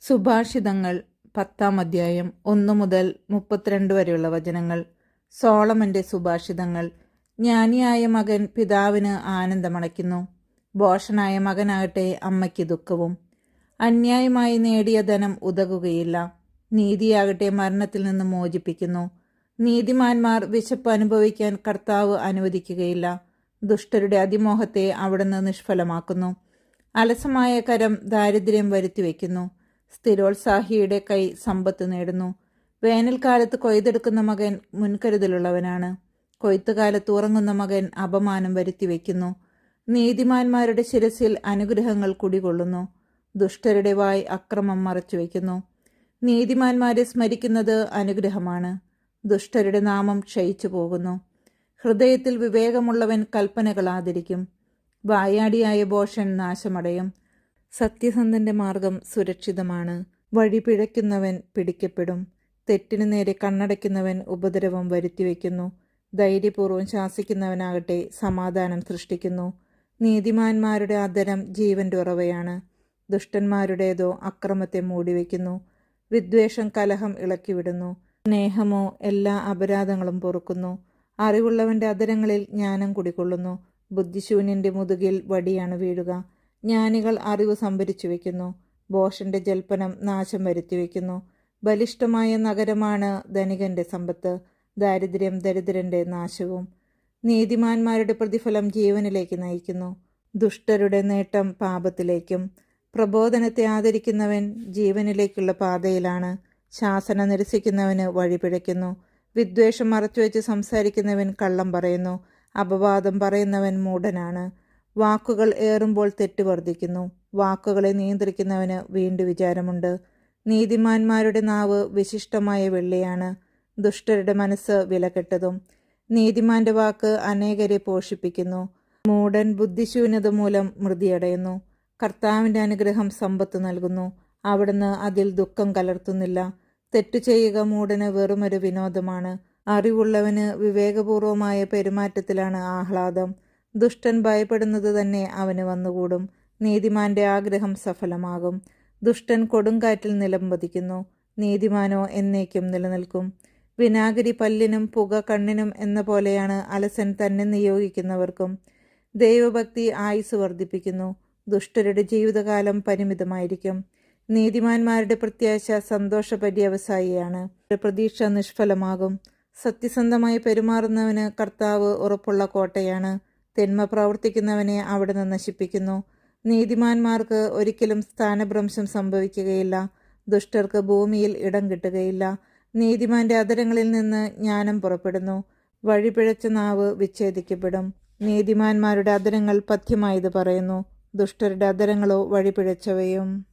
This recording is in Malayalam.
സുഭാഷിതങ്ങൾ പത്താം അധ്യായം ഒന്നു മുതൽ മുപ്പത്തിരണ്ട് വരെയുള്ള വചനങ്ങൾ. സോളമന്റെ സുഭാഷിതങ്ങൾ ജ്ഞാനിയായ മകൻ പിതാവിന് ആനന്ദമണയ്ക്കുന്നു. ഭോഷനായ മകനാകട്ടെ അമ്മയ്ക്ക് ദുഃഖവും. അന്യായമായി നേടിയ ധനം ഉതകുകയില്ല. നീതിയാകട്ടെ മരണത്തിൽ നിന്ന് മോചിപ്പിക്കുന്നു. നീതിമാന്മാർ വിശപ്പ് അനുഭവിക്കാൻ കർത്താവ് അനുവദിക്കുകയില്ല. ദുഷ്ടരുടെ അതിമോഹത്തെ അവിടുന്ന് നിഷ്ഫലമാക്കുന്നു. അലസമായ കരം ദാരിദ്ര്യം വരുത്തിവെക്കുന്നു. സ്ഥിരോത്സാഹിയുടെ കൈ സമ്പത്ത് നേടുന്നു. വേനൽക്കാലത്ത് കൊയ്തെടുക്കുന്ന മകൻ മുൻകരുതലുള്ളവനാണ്. കൊയ്ത്തുകാലത്ത് ഉറങ്ങുന്ന മകൻ അപമാനം വരുത്തി വയ്ക്കുന്നു നീതിമാന്മാരുടെ ശിരസിൽ അനുഗ്രഹങ്ങൾ കുടികൊള്ളുന്നു. ദുഷ്ടരുടെ വായ് അക്രമം മറച്ചു വയ്ക്കുന്നു നീതിമാന്മാരെ സ്മരിക്കുന്നത് അനുഗ്രഹമാണ്. ദുഷ്ടരുടെ നാമം ക്ഷയിച്ചു പോകുന്നു ഹൃദയത്തിൽ വിവേകമുള്ളവൻ കൽപ്പനകൾ ആദരിക്കും. വായാടിയായ ബോഷൻ നാശമടയും. സത്യസന്ധന്റെ മാർഗം സുരക്ഷിതമാണ്. വഴി പിഴയ്ക്കുന്നവൻ പിടിക്കപ്പെടും. തെറ്റിനു നേരെ കണ്ണടയ്ക്കുന്നവൻ ഉപദ്രവം വരുത്തിവെക്കുന്നു. ധൈര്യപൂർവം ശാസിക്കുന്നവനാകട്ടെ സമാധാനം സൃഷ്ടിക്കുന്നു. നീതിമാന്മാരുടെ അധരം ജീവന്റെ ഉറവയാണ് ദുഷ്ടന്മാരുടേതോ അക്രമത്തെ മൂടിവെക്കുന്നു. വിദ്വേഷം കലഹം ഇളക്കിവിടുന്നു. സ്നേഹമോ എല്ലാ അപരാധങ്ങളും പൊറുക്കുന്നു. അറിവുള്ളവന്റെ അധരങ്ങളിൽ ജ്ഞാനം കുടികൊള്ളുന്നു. ബുദ്ധിശൂന്യന്റെ മുതുകിൽ വടിയാണ് വീഴുക. ജ്ഞാനികൾ അറിവ് സംഭരിച്ചു വയ്ക്കുന്നു ബോഷന്റെ ജൽപ്പനം നാശം വരുത്തിവെക്കുന്നു ബലിഷ്ഠമായ നഗരമാണ് ധനികന്റെ സമ്പത്ത്. ദാരിദ്ര്യം ദരിദ്രന്റെ നാശവും. നീതിമാന്മാരുടെ പ്രതിഫലം ജീവനിലേക്ക് നയിക്കുന്നു. ദുഷ്ടരുടെ നേട്ടം പാപത്തിലേക്കും. പ്രബോധനത്തെ ആദരിക്കുന്നവൻ ജീവനിലേക്കുള്ള പാതയിലാണ്. ശാസന നിരസിക്കുന്നവന് വഴിപിഴയ്ക്കുന്നു വിദ്വേഷം മറച്ചുവെച്ച് സംസാരിക്കുന്നവൻ കള്ളം പറയുന്നു. അപവാദം പറയുന്നവൻ മൂഢനാണ്. വാക്കുകൾ ഏറുമ്പോൾ തെറ്റ് വർദ്ധിക്കുന്നു. വാക്കുകളെ നിയന്ത്രിക്കുന്നവന് വീണ്ടും വിചാരമുണ്ട്. നീതിമാന്മാരുടെ നാവ് വിശിഷ്ടമായ വെള്ളിയാണ്. ദുഷ്ടരുടെ മനസ്സ് വിലക്കെട്ടതും നീതിമാന്റെ വാക്ക് അനേകരെ പോഷിപ്പിക്കുന്നു. മൂടൻ ബുദ്ധിശൂന്യത മൂലം മൃതിയടയുന്നു. കർത്താവിന്റെ അനുഗ്രഹം സമ്പത്ത് നൽകുന്നു. അവിടുന്ന് അതിൽ ദുഃഖം കലർത്തുന്നില്ല. തെറ്റു ചെയ്യുക മൂടന് വെറുമൊരു വിനോദമാണ്. അറിവുള്ളവന് വിവേകപൂർവമായ പെരുമാറ്റത്തിലാണ് ആഹ്ലാദം. ദുഷ്ടൻ ഭയപ്പെടുന്നത് തന്നെ അവന് വന്നുകൂടും. നീതിമാന്റെ ആഗ്രഹം സഫലമാകും. ദുഷ്ടൻ കൊടുങ്കാറ്റിൽ നിലംപതിക്കുന്നു നീതിമാനോ എന്നേക്കും നിലനിൽക്കും. വിനാഗിരി പല്ലിനും പുക കണ്ണിനും എന്ന പോലെയാണ് അലസൻ തന്നെ നിയോഗിക്കുന്നവർക്കും. ദൈവഭക്തി ആയുസ് വർദ്ധിപ്പിക്കുന്നു. ദുഷ്ടരുടെ ജീവിതകാലം പരിമിതമായിരിക്കും. നീതിമാന്മാരുടെ പ്രത്യാശ സന്തോഷ പര്യവസായിയാണ് പ്രതീക്ഷ നിഷ്ഫലമാകും. സത്യസന്ധമായി പെരുമാറുന്നവന് കർത്താവ് ഉറപ്പുള്ള കോട്ടയാണ്. തിന്മ പ്രവർത്തിക്കുന്നവനെ അവിടുന്ന് നശിപ്പിക്കുന്നു. നീതിമാന്മാർക്ക് ഒരിക്കലും സ്ഥാനഭ്രംശം സംഭവിക്കുകയില്ല. ദുഷ്ടർക്ക് ഭൂമിയിൽ ഇടം കിട്ടുകയില്ല. നീതിമാന്റെ അതരങ്ങളിൽ നിന്ന് ജ്ഞാനം പുറപ്പെടുന്നു. വഴിപിഴച്ച നാവ് വിച്ഛേദിക്കപ്പെടും. നീതിമാന്മാരുടെ അതരങ്ങൾ പഥ്യമായത് പറയുന്നു. ദുഷ്ടരുടെ അതരങ്ങളോ വഴിപിഴച്ചവയും.